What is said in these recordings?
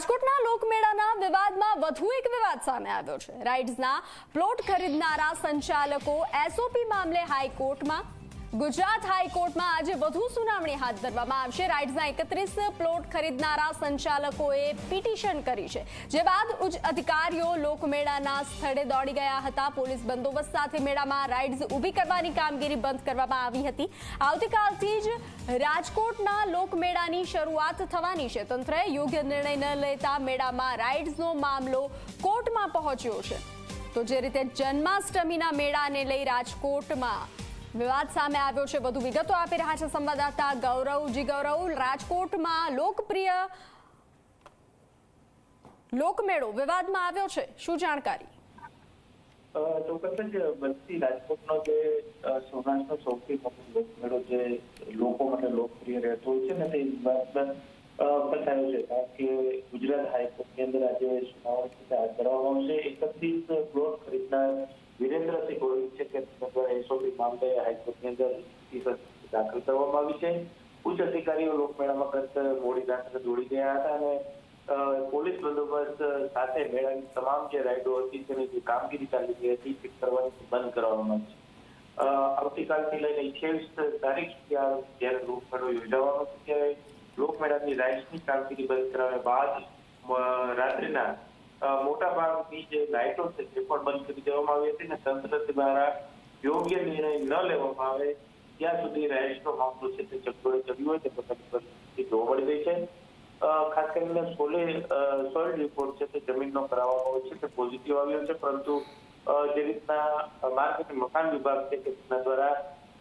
રાજકોટના લોકમેળાના વિવાદમાં વધુ એક વિવાદ સામે આવ્યો છે. રાઇડ્સના પ્લોટ ખરીદનારા સંચાલકો એસઓપી મામલે હાઈકોર્ટમાં ગુજરાત હાઈકોર્ટમાં આજે વધુ સુનાવણી હાથ ધરવામાં આવશે. રાઇડ્સના એકત્રીસ પ્લોટ ખરીદનારા સંચાલકોએ પિટિશન કરી છે. જે બાદ ઉચ્ચ અધિકારીઓ લોકમેળાના સ્થળે દોડી ગયા હતા. પોલીસ બંદોબસ્ત સાથે મેળામાં રાઇડ્સ ઊભી કરવાની કામગીરી બંધ કરવામાં આવી હતી. આવતીકાલથી જ રાજકોટના લોકમેળાની શરૂઆત થવાની છે. તંત્રએ યોગ્ય નિર્ણય ન લેતા મેળામાં રાઇડ્સનો મામલો કોર્ટમાં પહોંચ્યો છે. તો જે રીતે જન્માષ્ટમીના મેળાને લઈ રાજકોટમાં વિવાદ સામે આવ્યો છે વધુ વિગતો આપી રહ્યા છે સંવાદદાતા ગૌરવજી ગૌરવ, રાજકોટમાં લોકપ્રિય લોકમેળો વિવાદમાં આવ્યો છે. શું જાણકારી? સૌરાષ્ટ્રનો સૌથી મોટો લોકમેળો જે લોકો માટે લોકપ્રિય રહેતો હોય છે ને તે ફસાયો છે. કે ગુજરાત હાઈકોર્ટની અંદર આજે સુનાવણી હાથ ધરવામાં આવશે. એકત્રીસ પ્લોટ ખરીદનાર વિરેન્દ્રસિંહ ગોહિલ છે કે એસઓપી મામલે હાઈકોર્ટની અંદર દાખલ કરવામાં આવી છે. ઉચ્ચ અધિકારીઓ લોકમેળામાં ગત મોડી રાત્રે દોડી ગયા હતા અને પોલીસ બંદોબસ્ત સાથે મેળાની તમામ જે રાઇડો હતી તેની જે કામગીરી ચાલી રહી હતી તે કરવાની બંધ કરવામાં આવી છે. આવતીકાલથી લઈને અઠ્યાવીસ તારીખ આ જ્યારે લોકમેળો યોજાવાનો છે. ત્યારે લોકમેળાની લાઇટ્સની કામગીરી બંધ કરાવ્યા બાદ રાત્રિના મોટા ભાગની જે લાઇટો છે તે પણ બંધ કરી દેવામાં આવી હતી અને તંત્ર દ્વારા યોગ્ય નિર્ણય ન લેવામાં આવે ત્યાં સુધી રાઇટ્સનો મામલો છે તે ચકડોળે ચડ્યું હોય તે પ્રકારની પરિસ્થિતિ જોવા મળી રહી છે ખાસ કરીને સોલે સોઇલ રિપોર્ટ છે તે જમીનનો કરાવવામાં આવે છે તે પોઝિટિવ આવ્યો છે, પરંતુ જે રીતના માર્ગ મકાન વિભાગ છે કે તેના દ્વારા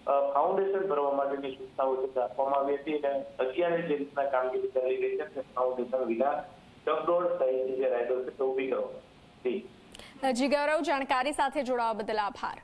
ફાઉન્ડેશન ભરવા માટેની સૂચનાઓ છે આપવામાં આવી હતી અને અત્યારે જે રીતના કામગીરી ચાલી રહી છે ફાઉન્ડેશન વિના ચકડોળ સહિતની જે રાઇડો છે, તે ઊભી કરવામાં જી, ગૌરવ, જાણકારી સાથે જોડાવા બદલ આભાર.